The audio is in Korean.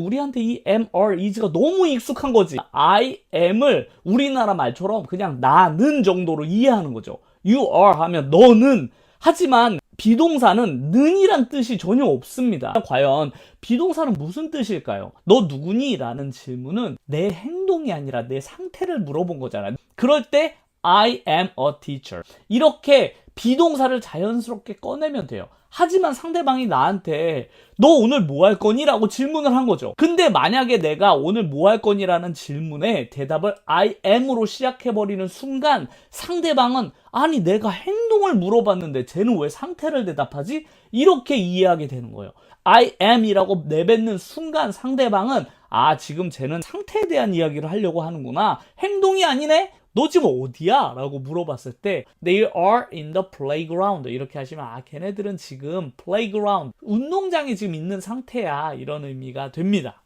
우리한테 이 are, is가 너무 익숙한 거지. I am을 우리나라 말처럼 그냥 나는 정도로 이해하는 거죠. You are 하면 너는. 하지만 비동사는 는이란 뜻이 전혀 없습니다. 과연 비동사는 무슨 뜻일까요? 너 누구니? 라는 질문은 내 행동이 아니라 내 상태를 물어본 거잖아요. 그럴 때 I am a teacher. 이렇게 비동사를 자연스럽게 꺼내면 돼요. 하지만 상대방이 나한테 너 오늘 뭐 할 거니? 라고 질문을 한 거죠. 근데 만약에 내가 오늘 뭐 할 거니? 라는 질문에 대답을 I am으로 시작해버리는 순간 상대방은 아니 내가 행동을 물어봤는데 쟤는 왜 상태를 대답하지? 이렇게 이해하게 되는 거예요. I am이라고 내뱉는 순간 상대방은 아 지금 쟤는 상태에 대한 이야기를 하려고 하는구나. 행동이 아니네? 너 지금 어디야? 라고 물어봤을 때 They are in the playground 이렇게 하시면 아 걔네들은 지금 playground 운동장에 지금 있는 상태야 이런 의미가 됩니다.